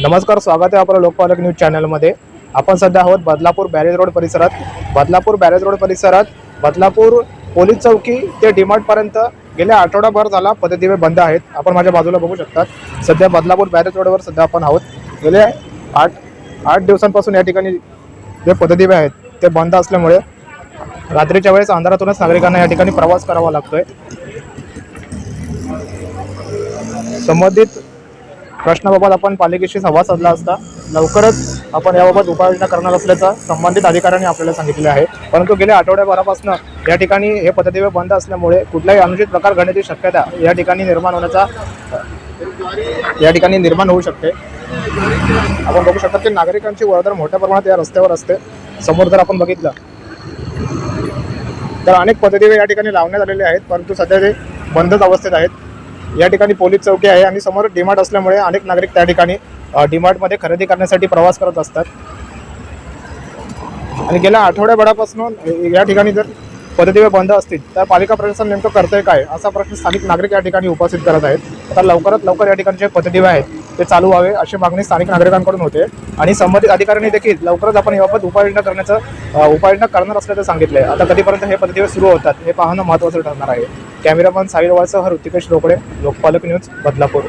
नमस्कार स्वागत आहे आपल्या लोकपालक न्यूज चॅनलमध्ये. आपण सध्या आहोत बदलापूर बॅरेज रोड परिसरात. बदलापूर बॅरेज रोड परिसरात बदलापूर पोलीस चौकी ते डिमार्टपर्यंत गेल्या आठवडाभर झाला पददिवे बंद आहेत. आपण माझ्या बाजूला बघू शकतात. सध्या बदलापूर बॅरेज रोडवर सध्या आपण आहोत. गेले आठ आठ दिवसांपासून या ठिकाणी जे पददिवे आहेत ते बंद असल्यामुळे रात्रीच्या वेळेस अंधारातूनच नागरिकांना या ठिकाणी प्रवास करावा लागतोय. संबंधित प्रश्नाबाबत आपण पालिकेशी संवाद साधला असता लवकरच आपण याबाबत उपाययोजना करणार असल्याचं संबंधित अधिकाऱ्यांनी आपल्याला सांगितले आहे. परंतु गेल्या आठवड्याभरापासून या ठिकाणी हे पद्धतीवर बंद असल्यामुळे कुठलाही अनुचित प्रकार घडण्याची शक्यता या ठिकाणी निर्माण होण्याचा या ठिकाणी निर्माण होऊ शकते. आपण बघू शकता की नागरिकांची वर्दळ मोठ्या प्रमाणात या रस्त्यावर असते. समोर जर आपण बघितलं तर अनेक पद्धती या ठिकाणी लावण्यात आलेले आहेत परंतु सध्या ते बंदच अवस्थेत आहेत. या ठिकाणी पोलीस चौकी आहे आणि समोर डीमार्ट असल्यामुळे अनेक नागरिक त्या ठिकाणी अ, डीमार्टमध्ये खरेदी करण्यासाठी प्रवास करत असतात. आणि गेल्या आठवड्याभरापासून या ठिकाणी जर पदतीवे बंद असतील तर पालिका प्रशासन नेमकं करतंय काय असा प्रश्न स्थानिक नागरिक या ठिकाणी उपस्थित करत आहेत. तर लवकरात लवकर या ठिकाणी जे पद्धतीवे आहेत ते चालू व्हावे अशी मागणी स्थानिक नागरिकांकडून होते. आणि संबंधित अधिकाऱ्यांनी देखील लवकरच आपण याबाबत उपाययोजना करण्याचं उपाययोजना करणार असल्याचं सांगितलंय. आता कधीपर्यंत हे पद्धतीवे सुरू होतात हे पाहणं महत्त्वाचं ठरणार आहे. कॅमेरामन साहिल वाळसह ऋतिकेश रोकडे लोकपालक न्यूज बदलापूर.